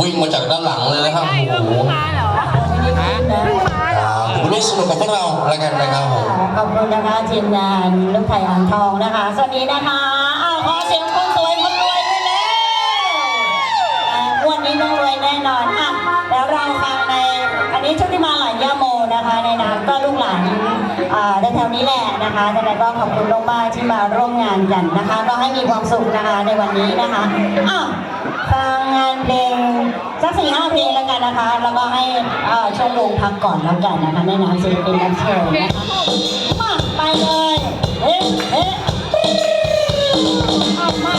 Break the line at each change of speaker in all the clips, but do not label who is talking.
วิ่งมาจากด้านหลังเลยนะครับ
ใช่ก็
โอ้โห
เพิ่งมาเหรอเพิ่งมาเหรอ
อ่าร่วมสนุกกับพวกเราแล้วกันนะครับผม
ขอบคุณนะคะทีมงานลูกไผ่อ่างทองนะคะ สวัสดีนะคะอ้าวขอเสียงคนสวยคนรวยด้วยแล้วอ่าวันนี้ต้องรวยแน่นอนอะแล้วเราฟังในอันนี้ชุดที่มาหลานย่าโมนะคะในนามก็ลูกหลานอ่าแถวๆนี้แหละนะคะแต่ก็ขอบคุณมากๆที่มาร่วมงานกันนะคะ ก็ให้มีความสุขนะคะในวันนี้นะคะอ้าว ฟังงานเพลงสักสี่ห้าเพลงแล้วกันนะคะ แล้วก็ให้อ่าช่วงวงพักก่อนแล้วกันนะคะในนามศิลปินรับเชิญนะคะมาไปเลยเอ๊ะเอ๊ะออกมา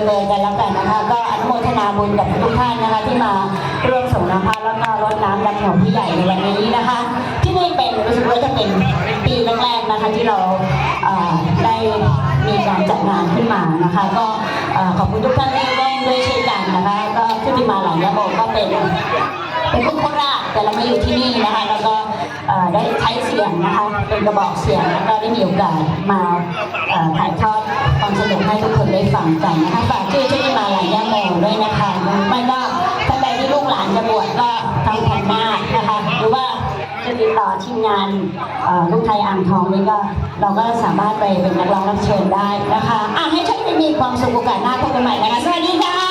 ถูกหวยกันแล้วกันนะคะ ก็อนุโมทนาบุญกับทุกท่านนะคะ ที่มาร่วมส่งน้ำพระแล้วก็รดน้ำดำหัวผู้ใหญ่ในวันนี้นะคะ ที่นี่เป็นรู้สึกว่าจะเป็นปีแรกๆนะคะที่เราได้มีการจัดงานขึ้นมานะคะ ก็ขอบคุณทุกท่านที่ร่วมด้วยช่วยกันนะคะ ก็ชุติมาหลังยะโมก็เป็นเป็นคนโคราชแต่เรามาอยู่ที่นี่นะคะแล้วก็ ได้ใช้เสียงนะคะเป็นกระบอกเสียงแล้วก็ได้มีโอกาสมาถ่ายทอดความสนุกให้ทุกคนได้ฟังกันนะคะฝากชื่อที่มาหลายย่าโมด้วยนะคะไม่ก็ท่านใดที่ลูกหลานจะบวชก็ทำแผ่นหน้านะคะหรือว่าจะติดต่อทีมงานลูกไทยอ่างทองนี่ก็เราก็สามารถไปเป็นนักร้องรับเชิญได้นะคะอะให้ท่านได้มีความสุขโอกาสหน้าพบกันใหม่นะคะสวัสดีค่ะ